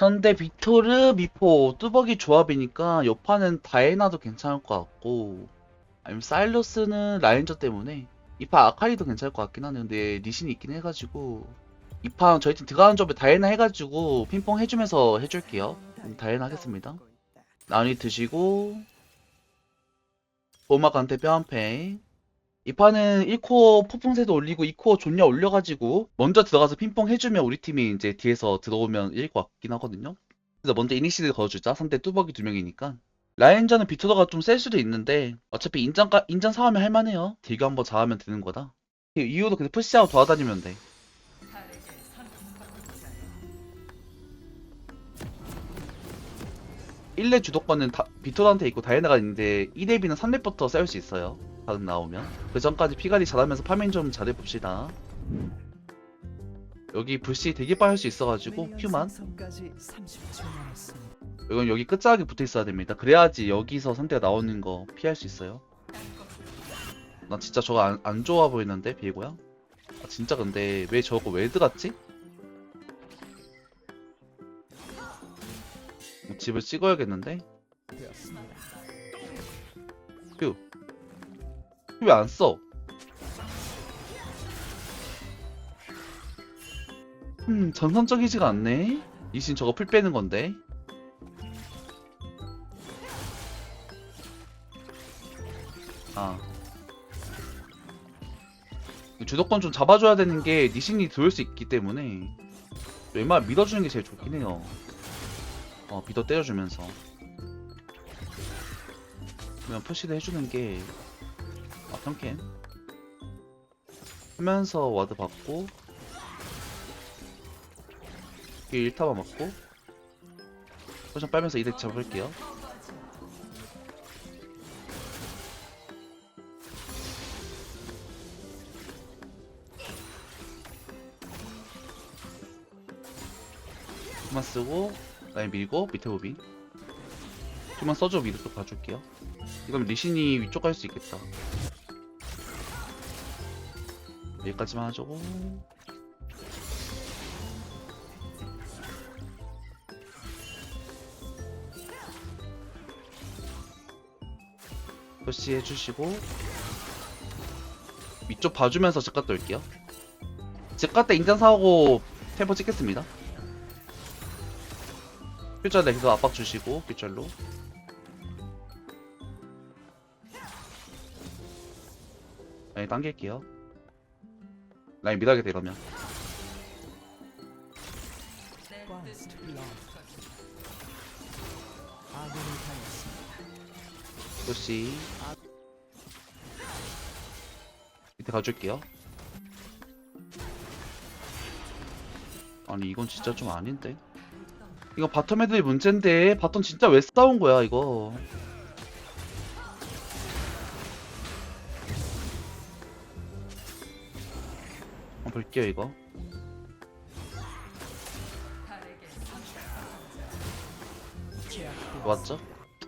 상대 빅토르, 미포, 뚜벅이 조합이니까 여파는 다이애나도 괜찮을 것 같고 아니면 사일러스는 라인저 때문에 이파 아카리도 괜찮을 것 같긴 근데 리신이 있긴 해가지고. 이판 저희 팀 들어가는 조합에 다이애나 해가지고 핑퐁 해주면서 해줄게요. 그럼 다이애나 하겠습니다. 나은이 드시고 보막한테 뼈 한 팽 이 판은 1코어 폭풍새도 올리고 2코어 존냐 올려가지고 먼저 들어가서 핑퐁 해주면 우리 팀이 이제 뒤에서 들어오면 이길 것 같긴 하거든요. 그래서 먼저 이니시드 걸어주자. 상대 뚜벅이 두 명이니까. 라인전은 비토더가 좀 셀 수도 있는데 어차피 인장 인장 상하면 할만해요. 딜교 한번 잘하면 되는 거다. 이후도 계속 푸시하고 돌아다니면 돼. 일렙 주도권은 다, 비토한테 있고 다이애나가 있는데 1렙이나 3렙부터 쌓을 수 있어요. 가득 나오면. 그 전까지 피가리 잘하면서 파밍 좀 잘해봅시다. 여기 불씨 되게 할수 있어가지고 큐만. 이건 여기 끝자락에 붙어 있어야 됩니다. 그래야지 여기서 상대가 나오는 거 피할 수 있어요. 나 진짜 저거 안, 안 좋아 보이는데 비에고야? 아, 진짜 근데 왜 저거 웰드 같지? 집을 찍어야겠는데? 큐 왜 안 써? 음, 전선적이지가 않네. 이신 저거 풀 빼는 건데. 아. 주도권 좀 잡아줘야 되는 게 니신이 들어올 수 있기 때문에 웬만하면 믿어주는 게 제일 좋긴 해요. 어, 믿어 때려주면서. 그냥 푸시도 해주는 게 아, 평캔. 하면서 와드 받고 여기 1타만 맞고 포션 빨면서 이득 잡을게요. 그만 쓰고 라인 밀고 밑에 오비. 그만 써줘 미드 쪽 봐줄게요. 이러면 리신이 위쪽 갈 수 있겠다 여기까지만 하자고 표시 해 주시고 위쪽 봐주면서 올게요. 집 갔다 인장 사오고 템포 찍겠습니다. 퓨처 계속 압박 주시고 퓨처로. 라인 당길게요 라인 밀하게 돼 이러면. 표시 밑에 가줄게요. 아니 이건 진짜 좀 아닌데? 이거 바텀 애들이 문제인데 바텀 진짜 왜 싸운 거야 이거 볼게요 이거. 맞죠?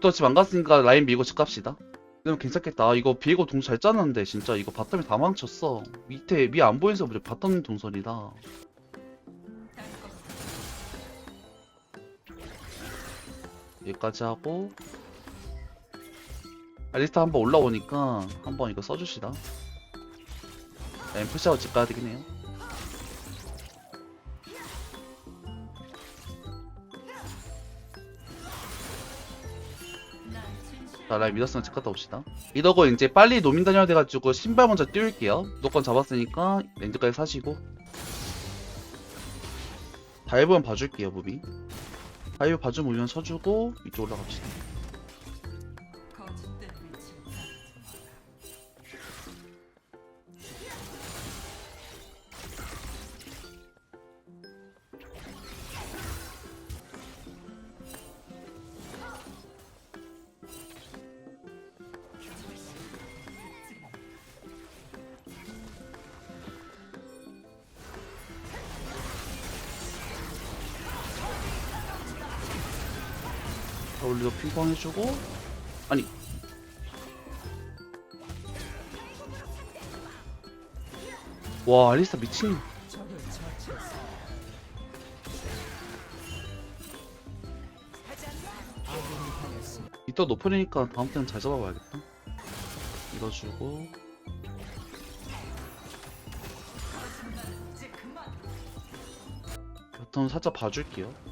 또 집 안 갔으니까 라인 밀고 집 갑시다. 그럼 괜찮겠다. 아, 이거 비에고 동잘 짰는데 진짜. 이거 바텀이 다 망쳤어. 밑에 위 안 보이면서 무려 바텀 동선이다. 여기까지 하고. 알리스타 한번 올라오니까 한번 이거 써주시다. 라인 푸시하고 집 가야 되긴 해요 자 라인 믿었으면 집 갔다 옵시다. 이러고 이제 빨리 노민 다녀야 돼가지고 신발 먼저 띄울게요. 무조건 잡았으니까 렌즈까지 사시고. 다이브는 봐줄게요 무비. 다이브 봐주면 우연 쳐주고 이쪽 올라갑시다 올리도 핑퐁 해주고 아니 와 알리스타 미친 이따 노플이니까 다음 때는 잘 잡아봐야겠다. 이거 주고. 바텀 살짝 봐줄게요.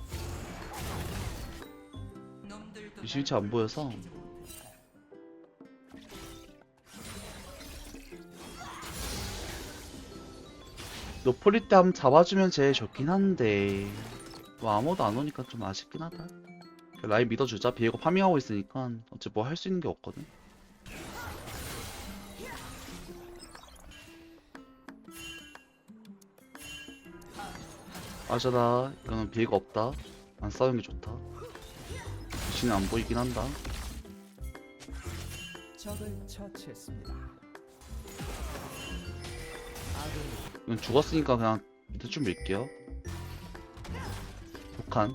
유실치 안 보여서. 노폴리 때 한번 잡아주면 제일 좋긴 한데 뭐 아무도 안 오니까 좀 아쉽긴 하다. 라인 믿어주자. 비에고 파밍하고 있으니까 어째 뭐 할 수 있는 게 없거든. 아자다. 이거는 비에가 없다. 안 싸우는 게 좋다. 귀신은 안 보이긴 한다. 적을 처치했습니다. 이건 죽었으니까 그냥 대충 밀게요. 독한.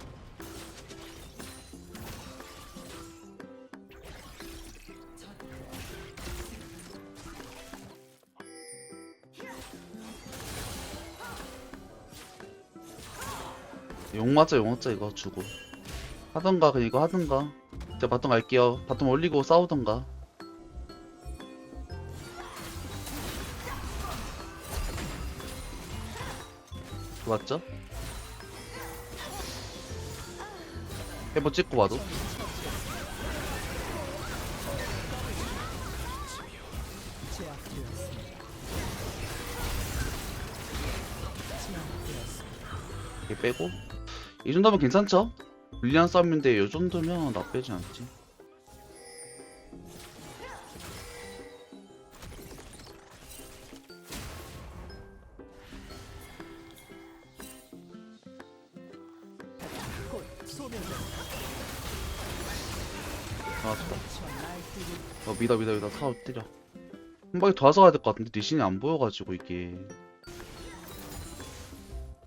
용 맞아 용 맞자 이거 주고 하던가 그냥 이거 하던가 제가 바텀 갈게요 바텀 올리고 싸우던가 맞죠? 해보 찍고. 제압되었습니다. 이렇게 빼고 이 정도면 괜찮죠? 불리한 싸움인데 이 정도면 나쁘지 않지. 아 믿어 믿어 믿어. 타워 때려. 한 방에 도와서 가야 될 것 같은데 리신이 안 보여가지고 이게.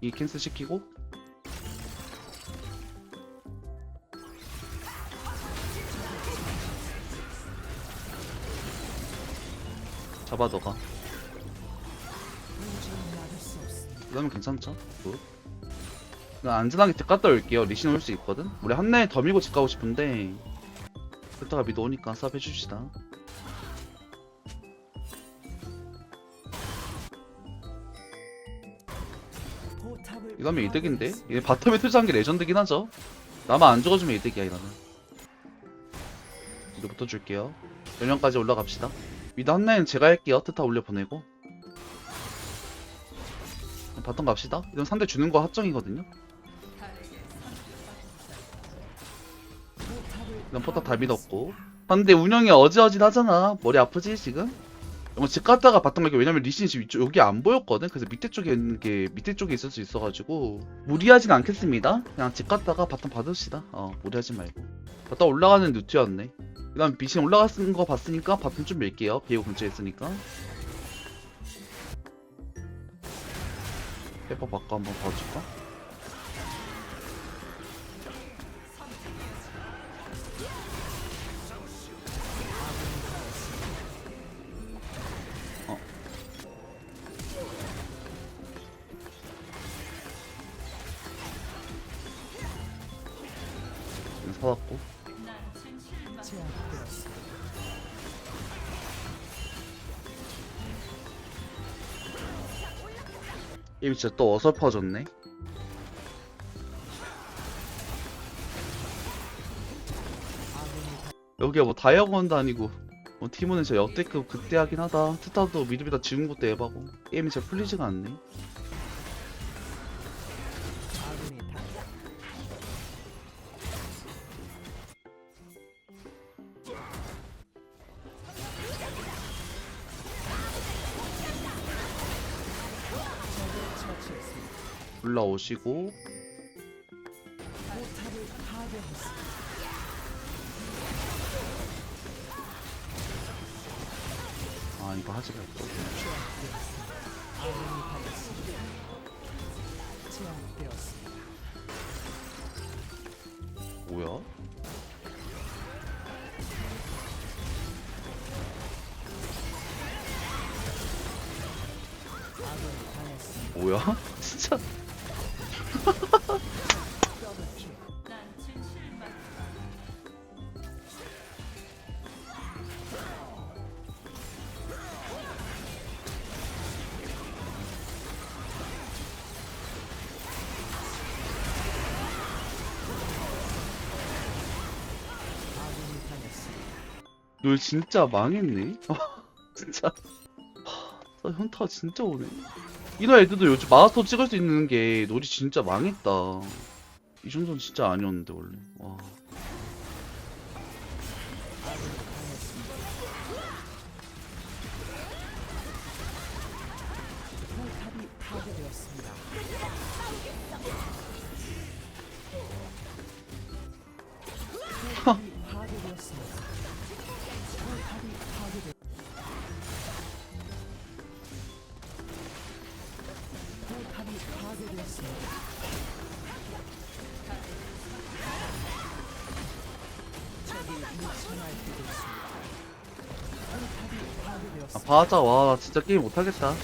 이 캔슬 시키고 잡아 너가. 그러면 괜찮죠? 굿. 그냥 안전하게 집 갔다 올게요. 리신 올 수 있거든? 우리 한날더 밀고 집 가고 싶은데 그렇다가 미도 오니까 쌉 해줍시다. 이러면 이득인데? 얘 바텀에 투자한 게 레전드긴 하죠? 나만 안 죽어주면 이득이야 이러면 미도부터 줄게요. 연령까지 올라갑시다. 미도 한 라인 제가 할게요. 트타 올려 보내고. 바텀 갑시다. 이러면 상대 주는 거 합정이거든요. 이런 포탑 다 믿었고. 근데 운영이 어지러지하잖아. 머리 아프지 지금? 이거 집 갔다가 봤던 거 왜냐면 리신이 지금 이쪽, 여기 안 보였거든. 그래서 밑에 쪽에 있는 게 밑에 쪽에 있을 수 있어가지고. 무리하진 않겠습니다. 그냥 집 갔다가 바텀 받읍시다. 어 무리하지 말고. 바텀 올라가는 루트였네 그 다음 비신 올라가는 거 봤으니까 바텀 좀 밀게요. 비에고 근처에 있으니까. 페퍼 바꿔 한번 봐줄까? 사왔고 게임이 진짜 또 어설퍼졌네. 여기가 뭐 다이아몬드 아니고 뭐 팀원은 진짜 역대급 그때 하긴 하다. 스타도 미드비다 지운 것도 에바고 게임이 잘 풀리지가 않네. 파괴했습니다. 아 이거 하지 말고. 뭐야? 뭐야? 진짜. 널 진짜 망했네. 진짜. 나 현타 진짜 오네. 이너 애들도 요즘 마스터 찍을 수 있는 게 놀이 진짜 망했다. 이 정도는 진짜 아니었는데 원래. 와. 아. 바자 와, 나 진짜 게임 못하겠다.